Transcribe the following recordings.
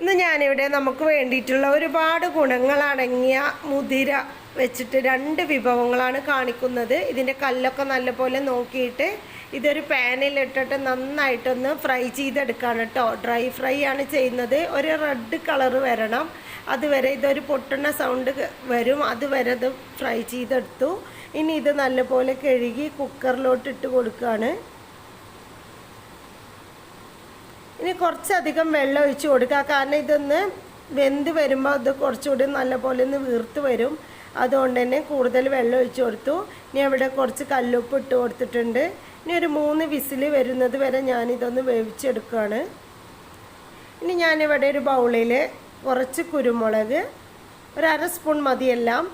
ഇന്ന് ഞാനിവിടെ നമുക്ക് വേണ്ടിയിട്ടുള്ള ഒരുപാട് ഗുണങ്ങളടങ്ങിയ മുതിര വെച്ചിട്ട് രണ്ട് വിഭവങ്ങളാണ് കാണിക്കുന്നത്. ഇതിന്റെ കല്ലൊക്കെ നല്ലപോലെ നോക്കിയിട്ട് ഇതൊരു പാനിലിട്ടിട്ട് നന്നായിട്ടൊന്ന് ഫ്രൈ ചെയ്തെടുക്കുകയാണ് കേട്ടോ ഡ്രൈ ഫ്രൈ ആണ് ചെയ്യുന്നത്. ഒരു റെഡ് കളറ് വരണം. അതുവരെ ഇതൊരു പൊട്ടുന്ന സൗണ്ട് വരും. അതുവരെ ഇത് ഫ്രൈ ചെയ്തെടുത്തു. ഇനി ഇത് നല്ലപോലെ കഴുകി കുക്കറിലോട്ട് ഇട്ട് കൊടുക്കുകയാണ് ഇനി കുറച്ചധികം വെള്ളം ഒഴിച്ച് കൊടുക്കുക. കാരണം ഇതൊന്ന് വെന്ത് വരുമ്പോൾ ഇത് കുറച്ചുകൂടി നല്ലപോലെ ഒന്ന് വീർത്ത് വരും. അതുകൊണ്ട് തന്നെ കൂടുതൽ വെള്ളം ഒഴിച്ച് കൊടുത്തു. ഇനി അവിടെ കുറച്ച് കല്ലുപ്പ് ഇട്ട് കൊടുത്തിട്ടുണ്ട്. ഇനി ഒരു മൂന്ന് വിസിൽ വരുന്നത് വരെ ഞാനിതൊന്ന് വേവിച്ചെടുക്കുകയാണ്. ഇനി ഞാനിവിടെ ഒരു ബൗളിൽ കുറച്ച് കുരുമുളക് ഒരു അര സ്പൂൺ മതിയെല്ലാം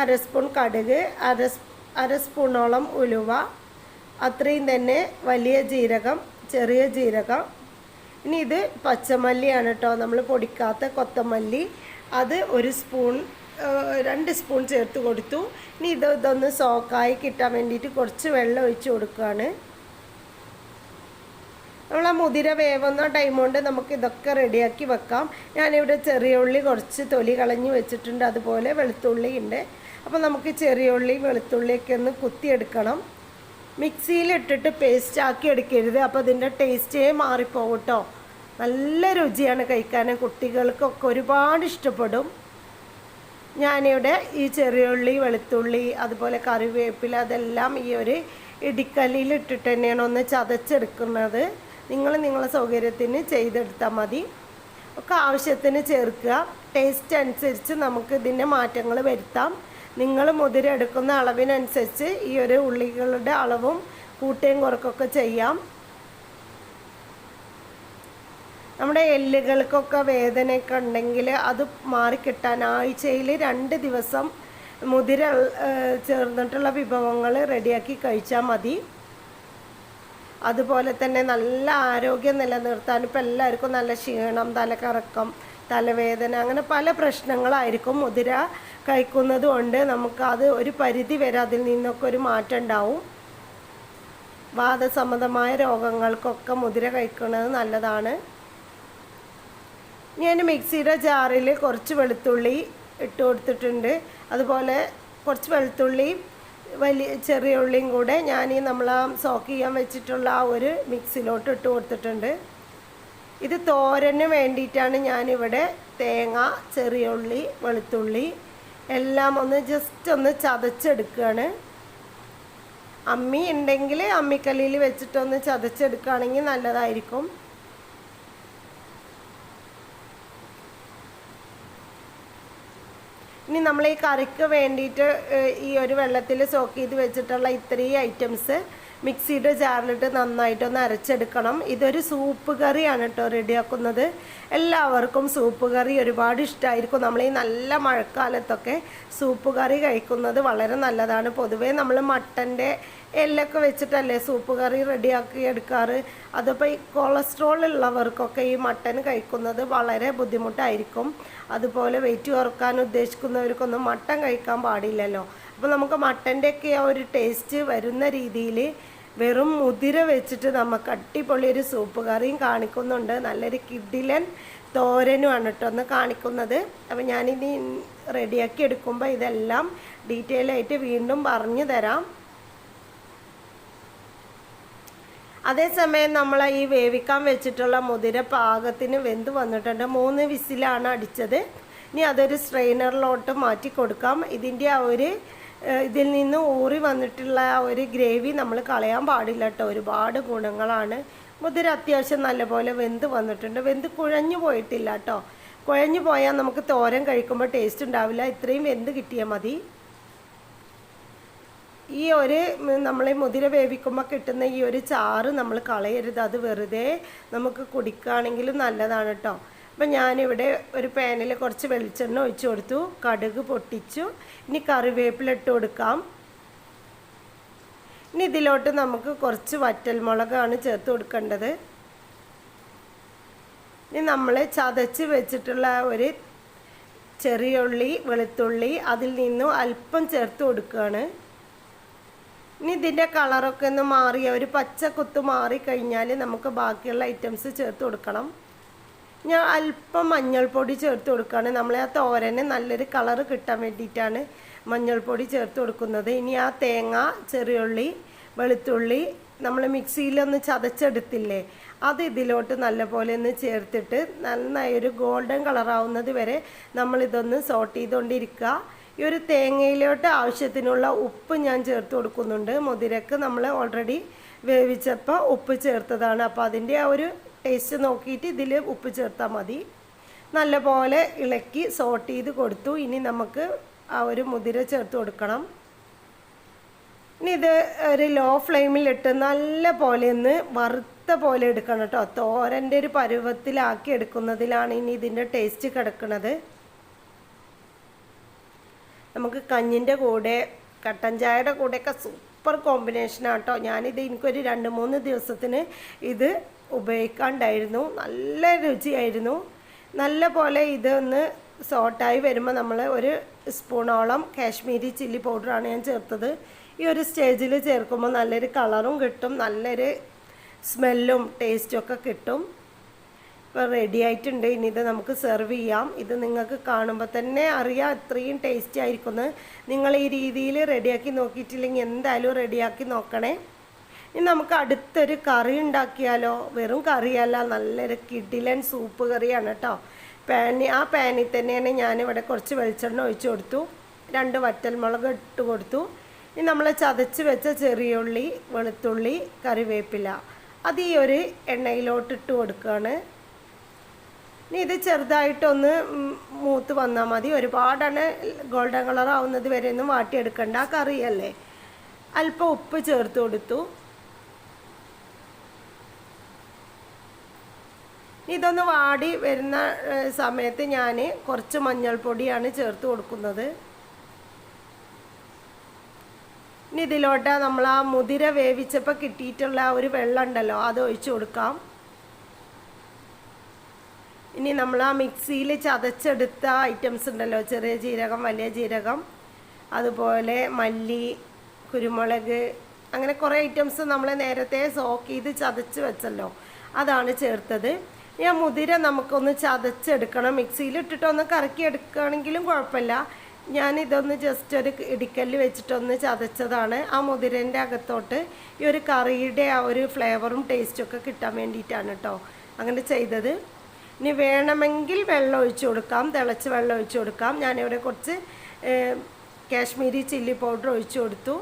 അര സ്പൂൺ കടുക് അര അര സ്പൂണോളം ഉലുവ അത്രയും തന്നെ വലിയ ജീരകം ചെറിയ ജീരകം ഇനി ഇത് പച്ചമല്ലിയാണ് കേട്ടോ നമ്മൾ പൊടിക്കാത്ത കൊത്തമല്ലി. അത് ഒരു സ്പൂൺ രണ്ട് സ്പൂൺ ചേർത്ത് കൊടുത്തു. ഇനി ഇത് ഇതൊന്ന് സോക്കായി കിട്ടാൻ വേണ്ടിയിട്ട് കുറച്ച് വെള്ളം ഒഴിച്ച് കൊടുക്കുകയാണ് നമ്മൾ ആ മുതിര വേവുന്ന ടൈം കൊണ്ട് നമുക്ക് ഇതൊക്കെ റെഡിയാക്കി വെക്കാം. ഞാനിവിടെ ചെറിയ ഉള്ളി കുറച്ച് തൊലി കളഞ്ഞ് വെച്ചിട്ടുണ്ട്. അതുപോലെ വെളുത്തുള്ളി ഉണ്ട് അപ്പോൾ നമുക്ക് ചെറിയ ഉള്ളി വെളുത്തുള്ളിയൊക്കെ ഒന്ന് കുത്തിയെടുക്കണം. മിക്സിയിൽ ഇട്ടിട്ട് പേസ്റ്റ് ആക്കി എടുക്കരുത്. അപ്പോൾ അതിന്റെ ടേസ്റ്റേ മാറിപ്പോകും കേട്ടോ നല്ല രുചിയാണ് കഴിക്കാൻ കുട്ടികൾക്കൊക്കെ ഒരുപാട് ഇഷ്ടപ്പെടും. ഞാനിവിടെ ഈ ചെറിയുള്ളി വെളുത്തുള്ളി അതുപോലെ കറിവേപ്പില അതെല്ലാം ഈ ഒരു ഇടിക്കല്ലിൽ ഇട്ടിട്ട് തന്നെയാണ് ഒന്ന് ചതച്ചെടുക്കുന്നത്. നിങ്ങൾ നിങ്ങളുടെ സൗകര്യത്തിന് ചെയ്തെടുത്താൽ മതി. ഒക്കെ ആവശ്യത്തിന് ചേർക്കുക. ടേസ്റ്റ് അനുസരിച്ച് നമുക്ക് ഇതിന്റെ മാറ്റങ്ങൾ വരുത്താം. നിങ്ങൾ മുതിര എടുക്കുന്ന അളവിനനുസരിച്ച് ഈ ഒരു ഉള്ളികളുടെ അളവും കൂട്ടുകയും കുറക്കൊക്കെ ചെയ്യാം. നമ്മുടെ എല്ലുകൾക്കൊക്കെ വേദനയൊക്കെ ഉണ്ടെങ്കിൽ അത് മാറിക്കിട്ടാൻ ആഴ്ചയിൽ രണ്ട് ദിവസം മുതിര ചേർന്നിട്ടുള്ള വിഭവങ്ങൾ റെഡിയാക്കി കഴിച്ചാൽ മതി. അതുപോലെ തന്നെ നല്ല ആരോഗ്യം നിലനിർത്താൻ ഇപ്പം എല്ലാവർക്കും നല്ല ക്ഷീണം തലകറക്കം തലവേദന അങ്ങനെ പല പ്രശ്നങ്ങളായിരിക്കും മുതിര കഴിക്കുന്നത് കൊണ്ട് നമുക്കത് ഒരു പരിധി വരെ അതിൽ നിന്നൊക്കെ ഒരു മാറ്റം ഉണ്ടാവും. വാദസംബന്ധമായ രോഗങ്ങൾക്കൊക്കെ മുതിര കഴിക്കുന്നത് നല്ലതാണ്. ഞാൻ മിക്സിയുടെ ജാറിൽ കുറച്ച് വെളുത്തുള്ളി ഇട്ട് കൊടുത്തിട്ടുണ്ട്. അതുപോലെ കുറച്ച് വെളുത്തുള്ളി വലിയ ചെറിയ ഉള്ളിയും കൂടെ ഞാൻ ഈ നമ്മൾ സോക്ക് ചെയ്യാൻ വെച്ചിട്ടുള്ള ആ ഒരു മിക്സിലോട്ട് ഇട്ട് കൊടുത്തിട്ടുണ്ട്. ഇത് തോരന് വേണ്ടിയിട്ടാണ് ഞാനിവിടെ തേങ്ങ ചെറിയ ഉള്ളി വെളുത്തുള്ളി എല്ലാം ഒന്ന് ജസ്റ്റ് ഒന്ന് ചതച്ചെടുക്കുകയാണ്. അമ്മി ഉണ്ടെങ്കിൽ അമ്മിക്കല്ലിൽ വെച്ചിട്ടൊന്ന് ചതച്ചെടുക്കുകയാണെങ്കിൽ നല്ലതായിരിക്കും. ഇനി നമ്മൾ ഈ കറിക്ക് വേണ്ടിയിട്ട് ഈ ഒരു വെള്ളത്തിൽ സോക്ക് ചെയ്ത് വെച്ചിട്ടുള്ള ഇത്രയും ഐറ്റംസ് മിക്സിയുടെ ജാറിലിട്ട് നന്നായിട്ടൊന്ന് അരച്ചെടുക്കണം. ഇതൊരു സൂപ്പ് കറിയാണ് കേട്ടോ റെഡിയാക്കുന്നത്. എല്ലാവർക്കും സൂപ്പ് കറി ഒരുപാട് ഇഷ്ടമായിരിക്കും നമ്മൾ ഈ നല്ല മഴക്കാലത്തൊക്കെ സൂപ്പ് കറി കഴിക്കുന്നത് വളരെ നല്ലതാണ്. പൊതുവേ നമ്മൾ മട്ടന്റെ എല്ലൊക്കെ വെച്ചിട്ടല്ലേ സൂപ്പ് കറി റെഡിയാക്കി എടുക്കാറ്. അതിപ്പോൾ ഈ കൊളസ്ട്രോൾ ഉള്ളവർക്കൊക്കെ ഈ മട്ടൻ കഴിക്കുന്നത് വളരെ ബുദ്ധിമുട്ടായിരിക്കും. അതുപോലെ വെയിറ്റ് കുറയ്ക്കാൻ ഉദ്ദേശിക്കുന്നവർക്കൊന്നും മട്ടൻ കഴിക്കാൻ പാടില്ലല്ലോ. അപ്പോൾ നമുക്ക് മട്ടന്റെയൊക്കെ ആ ഒരു ടേസ്റ്റ് വരുന്ന രീതിയിൽ വെറും മുതിര വെച്ചിട്ട് നമുക്ക് അടിപൊളി ഒരു സൂപ്പ് കറിയും കാണിക്കുന്നുണ്ട്. നല്ലൊരു കിഡിലൻ തോരനുമാണ് കേട്ടോ ഒന്ന് കാണിക്കുന്നത്. അപ്പോൾ ഞാനിനി റെഡിയാക്കി എടുക്കുമ്പോൾ ഇതെല്ലാം ഡീറ്റെയിൽ ആയിട്ട് വീണ്ടും പറഞ്ഞു തരാം. അതേസമയം നമ്മൾ ഈ വേവിക്കാൻ വെച്ചിട്ടുള്ള മുതിര പാകത്തിന് വെന്ത് വന്നിട്ടുണ്ട്. മൂന്ന് വിസിലാണ് അടിച്ചത്. ഇനി അതൊരു സ്ട്രെയിനറിലോട്ട് മാറ്റി കൊടുക്കാം. ഇതിന്റെ ആ ഒരു ഇതിൽ നിന്ന് ഊറി വന്നിട്ടുള്ള ഒരു ഗ്രേവി നമ്മൾ കളയാൻ പാടില്ല കേട്ടോ. ഒരുപാട് ഗുണങ്ങളാണ്. മുതിര അത്യാവശ്യം നല്ലപോലെ വെന്ത് വന്നിട്ടുണ്ട്. വെന്ത് കുഴഞ്ഞു പോയിട്ടില്ല കേട്ടോ. കുഴഞ്ഞു പോയാൽ നമുക്ക് തോരൻ കഴിക്കുമ്പോൾ ടേസ്റ്റ് ഉണ്ടാവില്ല. ഇത്രയും വെന്ത് കിട്ടിയാൽ മതി. ഈ ഒരു നമ്മൾ മുതിര വേവിക്കുമ്പോൾ കിട്ടുന്ന ഈ ഒരു ചാറ് നമ്മൾ കളയരുത്. അത് വെറുതെ നമുക്ക് കുടിക്കുകയാണെങ്കിലും നല്ലതാണ് കേട്ടോ. അപ്പം ഞാനിവിടെ ഒരു പാനിൽ കുറച്ച് വെളിച്ചെണ്ണ ഒഴിച്ചു കൊടുത്തു. കടുക് പൊട്ടിച്ചു. ഇനി കറിവേപ്പില ഇട്ട് കൊടുക്കാം. ഇനി ഇതിലോട്ട് നമുക്ക് കുറച്ച് വറ്റൽമുളകാണ് ചേർത്ത് കൊടുക്കേണ്ടത്. ഇനി നമ്മൾ ചതച്ച് വെച്ചിട്ടുള്ള ഒരു ചെറിയ ഉള്ളി വെളുത്തുള്ളി അതിൽ നിന്നും അല്പം ചേർത്ത് കൊടുക്കുകയാണ്. ഇനി ഇതിന്റെ കളറൊക്കെ ഒന്ന് മാറിയ ഒരു പച്ച കുത്ത് മാറി കഴിഞ്ഞാൽ നമുക്ക് ബാക്കിയുള്ള ഐറ്റംസ് ചേർത്ത് കൊടുക്കണം. ഞാൻ അല്പം മഞ്ഞൾപ്പൊടി ചേർത്ത് കൊടുക്കുകയാണ്. നമ്മളെ ആ തോരന് നല്ലൊരു കളറ് കിട്ടാൻ വേണ്ടിയിട്ടാണ് മഞ്ഞൾപ്പൊടി ചേർത്ത് കൊടുക്കുന്നത്. ഇനി ആ തേങ്ങ ചെറിയുള്ളി വെളുത്തുള്ളി നമ്മൾ മിക്സിയിലൊന്ന് ചതച്ചെടുത്തില്ലേ അത് ഇതിലോട്ട് നല്ലപോലെ ഒന്ന് ചേർത്തിട്ട് നന്നായി ഒരു ഗോൾഡൻ കളറാവുന്നത് വരെ നമ്മളിതൊന്ന് സോട്ട് ചെയ്തുകൊണ്ടിരിക്കുക ഈ ഒരു തേങ്ങയിലോട്ട് ആവശ്യത്തിനുള്ള ഉപ്പ് ഞാൻ ചേർത്ത് കൊടുക്കുന്നുണ്ട്. മുതിരക്ക് നമ്മൾ ഓൾറെഡി വേവിച്ചപ്പോൾ ഉപ്പ് ചേർത്തതാണ്. അപ്പോൾ അതിന്റെ ആ ഒരു ടേസ്റ്റ് നോക്കിയിട്ട് ഇതിൽ ഉപ്പ് ചേർത്താൽ മതി. നല്ലപോലെ ഇളക്കി സോട്ട് ചെയ്ത് കൊടുത്തു. ഇനി നമുക്ക് ആ ഒരു മുതിര ചേർത്ത് കൊടുക്കണം. ഇനി ഇത് ഒരു ലോ ഫ്ലെയിമിലിട്ട് നല്ല പോലെ ഒന്ന് വറുത്ത പോലെ എടുക്കണം കേട്ടോ തോരന്റെ ഒരു പരുവത്തിലാക്കി എടുക്കുന്നതിലാണ് ഇനി ഇതിന്റെ ടേസ്റ്റ് കിടക്കുന്നത്. നമുക്ക് കഞ്ഞിന്റെ കൂടെ കട്ടൻ ചായയുടെ കൂടെയൊക്കെ സൂപ്പർ കോമ്പിനേഷനാണ് കേട്ടോ ഞാനിത് എനിക്കൊരു രണ്ട് മൂന്ന് ദിവസത്തിന് ഇത് ഉപയോഗിക്കാണ്ടായിരുന്നു. നല്ല രുചിയായിരുന്നു. നല്ല പോലെ ഇതൊന്ന് സോട്ടായി വരുമ്പോൾ നമ്മൾ ഒരു സ്പൂണോളം കാശ്മീരി ചില്ലി പൗഡറാണ് ഞാൻ ചേർത്തത്. ഈ ഒരു സ്റ്റേജിൽ ചേർക്കുമ്പോൾ നല്ലൊരു കളറും കിട്ടും. നല്ലൊരു സ്മെല്ലും ടേസ്റ്റും ഒക്കെ കിട്ടും. ഇപ്പോൾ റെഡി ആയിട്ടുണ്ട്. ഇനി ഇത് നമുക്ക് സെർവ് ചെയ്യാം. ഇത് നിങ്ങൾക്ക് കാണുമ്പോൾ തന്നെ അറിയാം ഇത്രയും ടേസ്റ്റി ആയിരിക്കുമെന്ന്. നിങ്ങൾ ഈ രീതിയിൽ റെഡിയാക്കി നോക്കിയിട്ടില്ലെങ്കിൽ എന്തായാലും റെഡിയാക്കി നോക്കണേ. ഇനി നമുക്ക് അടുത്തൊരു കറി ഉണ്ടാക്കിയാലോ? വെറും കറിയല്ല നല്ലൊരു കിഡിലൻ സൂപ്പ് കറിയാണ് കേട്ടോ പാനി ആ പാനിൽ തന്നെയാണ് ഞാനിവിടെ കുറച്ച് വെളിച്ചെണ്ണ ഒഴിച്ചു കൊടുത്തു. രണ്ട് വറ്റൽമുളക് ഇട്ട് കൊടുത്തു. ഇനി നമ്മൾ ചതച്ച് വെച്ച ചെറിയ ഉള്ളി വെളുത്തുള്ളി കറിവേപ്പില. അത് ഈ ഒരു എണ്ണയിലോട്ട് ഇട്ട് കൊടുക്കുകയാണ്. ഇനി ഇത് ചെറുതായിട്ടൊന്ന് മൂത്ത് വന്നാൽ മതി. ഒരുപാടാണ് ഗോൾഡൻ കളർ ആവുന്നത് വരെ ഒന്നും വാട്ടിയെടുക്കണ്ട. കറിയല്ലേ? അല്പം ഉപ്പ് ചേർത്ത് കൊടുത്തു. ഇതൊന്ന് വാടി വരുന്ന സമയത്ത് ഞാൻ കുറച്ച് മഞ്ഞൾപ്പൊടിയാണ് ചേർത്ത് കൊടുക്കുന്നത്. ഇനി ഇതിലോട്ട് നമ്മൾ ആ മുതിര വേവിച്ചപ്പോൾ കിട്ടിയിട്ടുള്ള ഒരു വെള്ളം ഉണ്ടല്ലോ അത് ഒഴിച്ചു കൊടുക്കാം. ഇനി നമ്മൾ ആ മിക്സിയിൽ ചതച്ചെടുത്ത ഐറ്റംസ് ഉണ്ടല്ലോ ചെറിയ ജീരകം വലിയ ജീരകം അതുപോലെ മല്ലി കുരുമുളക് അങ്ങനെ കുറേ ഐറ്റംസ് നമ്മൾ നേരത്തെ സോക്ക് ചെയ്ത് ചതച്ച് വെച്ചല്ലോ അതാണ് ചേർത്തത്. ആ മുതിര നമുക്കൊന്ന് ചതച്ചെടുക്കണം. മിക്സിയിൽ ഇട്ടിട്ടൊന്ന് കറക്കി എടുക്കുകയാണെങ്കിലും കുഴപ്പമില്ല. ഞാൻ ഇതൊന്ന് ജസ്റ്റ് ഒരു ഇടിക്കല്ല് വെച്ചിട്ടൊന്ന് ചതച്ചതാണ്. ആ മുതിരന്റെ അകത്തോട്ട് ഈ ഒരു കറിയുടെ ആ ഒരു ഫ്ലേവറും ടേസ്റ്റും ഒക്കെ കിട്ടാൻ വേണ്ടിയിട്ടാണ് കേട്ടോ അങ്ങനെ ചെയ്തത്. ഇനി വേണമെങ്കിൽ വെള്ളം ഒഴിച്ചു കൊടുക്കാം തിളച്ച് വെള്ളം ഒഴിച്ചു കൊടുക്കാം. ഞാനിവിടെ കുറച്ച് കാശ്മീരി ചില്ലി പൗഡർ ഒഴിച്ചു കൊടുത്തു.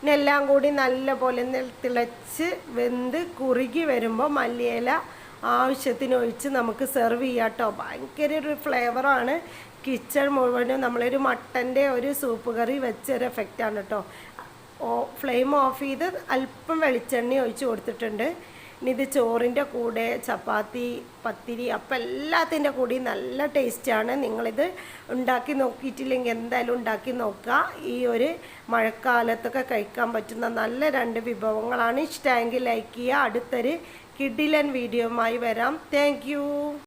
ഇനി എല്ലാം കൂടി നല്ല പോലെ തിളച്ച് വെന്ത് കുറുകി വരുമ്പോൾ മല്ലിയില ആവശ്യത്തിന് ഒഴിച്ച് നമുക്ക് സെർവ് ചെയ്യാം കേട്ടോ. ഭയങ്കര ഒരു ഫ്ലേവറാണ് കിച്ചൺ മുഴുവനും നമ്മളൊരു മട്ടന്റെ ഒരു സൂപ്പ് കറി വെച്ചൊരു എഫക്റ്റാണ് കേട്ടോ. ഫ്ലെയിം ഓഫ് ചെയ്ത് അല്പം വെളിച്ചെണ്ണ ഒഴിച്ച് കൊടുത്തിട്ടുണ്ട്. ഇനി ഇത് ചോറിന്റെ കൂടെ ചപ്പാത്തി പത്തിരി അപ്പം എല്ലാത്തിന്റെ കൂടി നല്ല ടേസ്റ്റാണ്. നിങ്ങളിത് ഉണ്ടാക്കി നോക്കിയിട്ടില്ലെങ്കിൽ എന്തായാലും ഉണ്ടാക്കി നോക്കുക. ഈ ഒരു മഴക്കാലത്തൊക്കെ കഴിക്കാൻ പറ്റുന്ന നല്ല രണ്ട് വിഭവങ്ങളാണ്. ഇഷ്ടമെങ്കിൽ ലൈക്ക് ചെയ്യുക. അടുത്തൊരു കിഡിലൻ വീഡിയോയുമായി വരാം. താങ്ക്